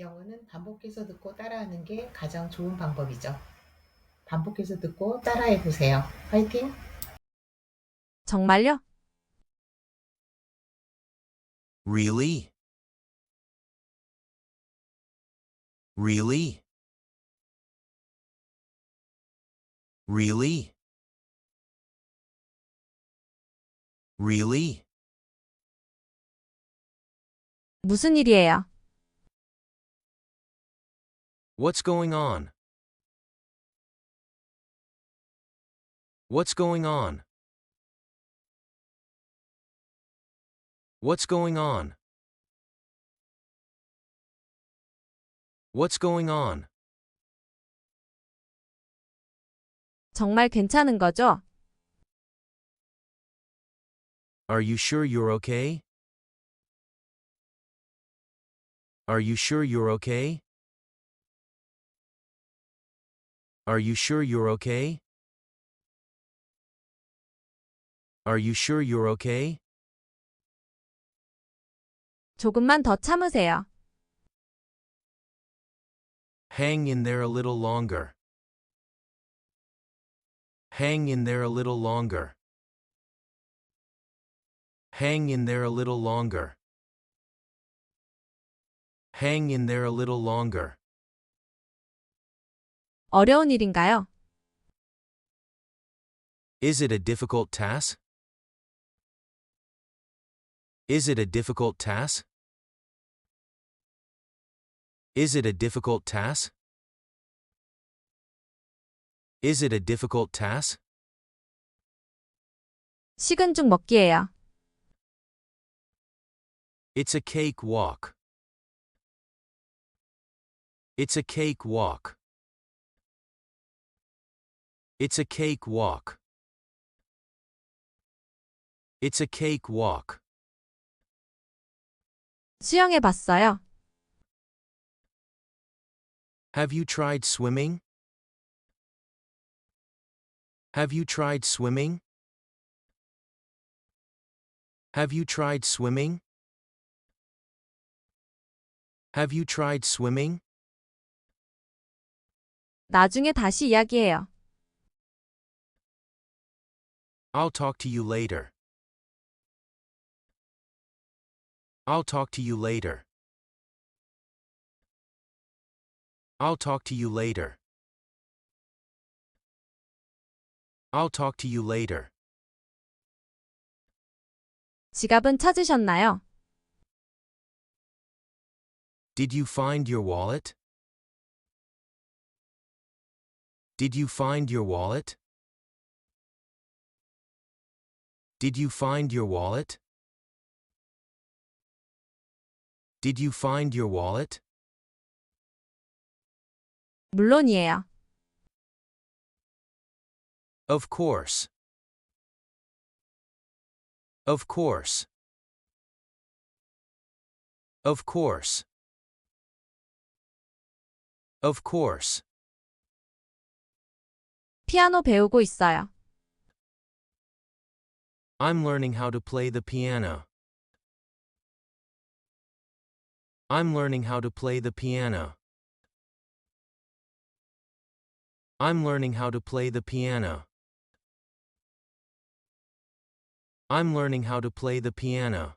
영어는 반복해서 듣고 따라하는 게 가장 좋은 방법이죠. 반복해서 듣고 따라해 보세요. 화이팅! 정말요? Really? Really? Really? Really? 무슨 일이에요? What's going on? What's going on? What's going on? What's going on? 정말 괜찮은 거죠? Are you sure you're okay? Are you sure you're okay? Are you sure you're okay? Are you sure you're okay? 조금만 더 참으세요. Hang in there a little longer. Hang in there a little longer. Hang in there a little longer. Hang in there a little longer. 어려운 일인가요? Is it a difficult task? Is it a difficult task? Is it a difficult task? Is it a difficult task? 식은 죽 먹기예요. It's a cake walk. It's a cake walk. It's a cake walk. It's a cake walk. 수영해 봤어요. Have you tried swimming? Have you tried swimming? Have you tried swimming? Have you tried swimming? 나중에 다시 이야기해요. I'll talk to you later. I'll talk to you later. I'll talk to you later. I'll talk to you later. 지갑은 찾으셨나요? Did you find your wallet? Did you find your wallet? Did you find your wallet? Did you find your wallet? 물론이에요. Of course. Of course. Of course. Of course. 피아노 배우고 있어요. I'm learning how to play the piano. I'm learning how to play the piano. I'm learning how to play the piano. I'm learning how to play the piano.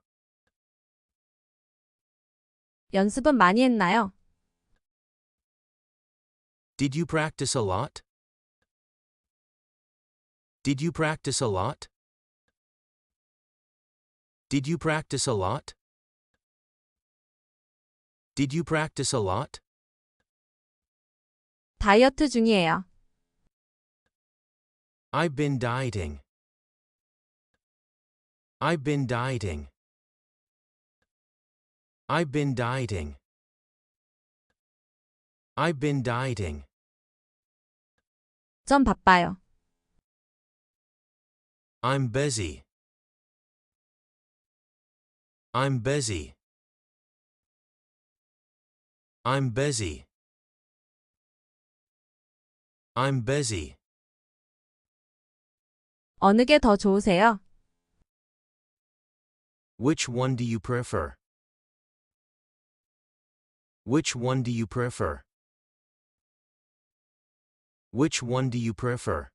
연습은 많이 했나요? Did you practice a lot? Did you practice a lot? Did you practice a lot? Did you practice a lot? 다이어트 중이에요. I've been dieting. I've been dieting. I've been dieting. I've been dieting. 전 바빠요. I'm busy. I'm busy. I'm busy. I'm busy. 어느 게 더 좋으세요? Which one do you prefer? Which one do you prefer? Which one do you prefer?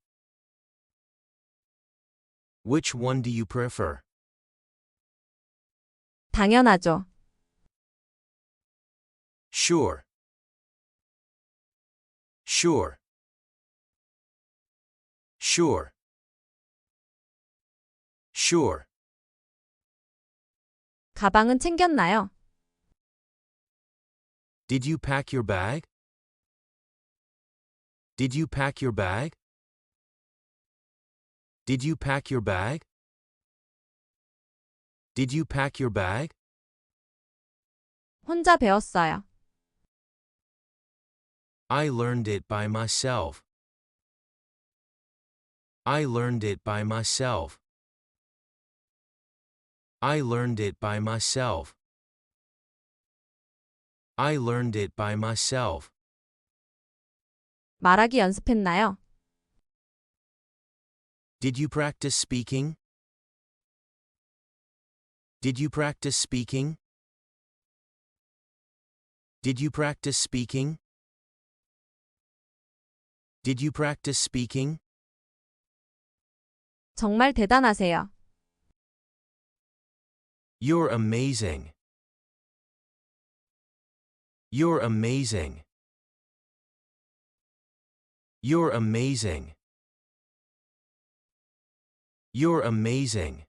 Which one do you prefer? 당연하죠. Sure. Sure. Sure. Sure. 가방은 챙겼나요? Did you pack your bag? Did you pack your bag? Did you pack your bag? Did you pack your bag? 혼자 배웠어요. I learned it by myself. I learned it by myself. I learned it by myself. I learned it by myself. 말하기 연습했나요? Did you practice speaking? Did you practice speaking? Did you practice speaking? Did you practice speaking? 정말 대단하세요. You're amazing. You're amazing. You're amazing. You're amazing.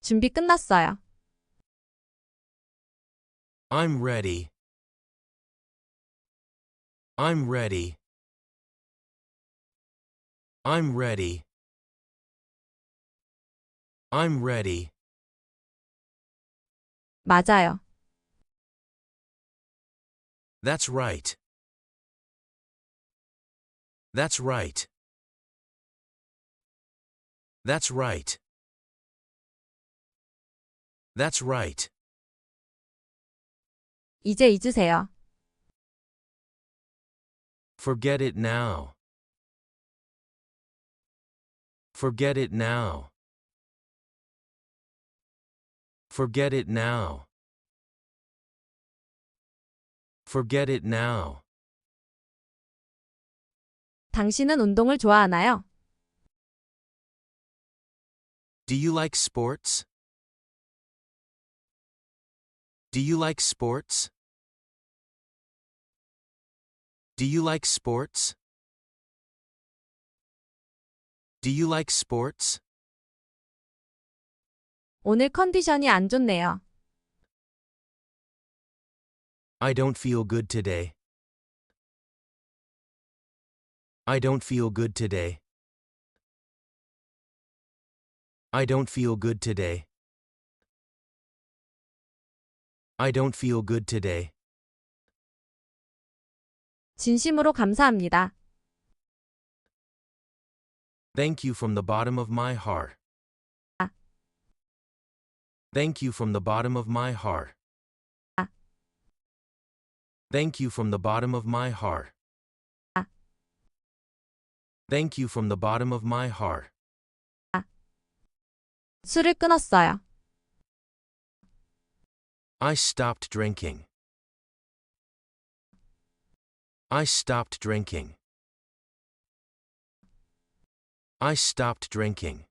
준비 끝났어요. I'm ready. I'm ready. I'm ready. I'm ready. 맞아요. That's right. That's right. That's right. That's right. 이제 잊으세요. Forget it now. Forget it now. Forget it now. Forget it now. 당신은 운동을 좋아하나요? Do you like sports? Do you like sports? Do you like sports? Do you like sports? 오늘 컨디션이 안 좋네요. I don't feel good today. I don't feel good today. I don't feel good today. I don't feel good today. 진심으로 감사합니다. Thank you from the bottom of my heart. Ah. Thank you from the bottom of my heart. Ah. Thank you from the bottom of my heart. Ah. Thank you from the bottom of my heart. 술을 끊었어요. I stopped drinking. I stopped drinking. I stopped drinking.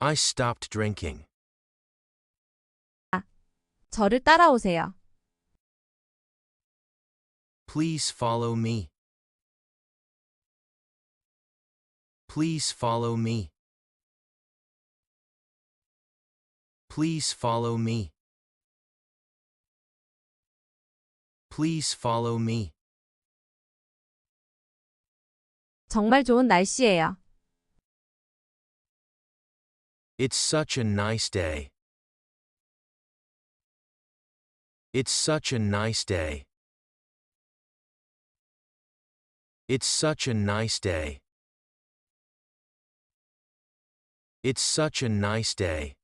I stopped drinking. 저를 따라오세요. Please follow me. Please follow me. Please follow me. Please follow me. 정말 좋은 날씨예요. It's such a nice day. It's such a nice day. It's such a nice day. It's such a nice day.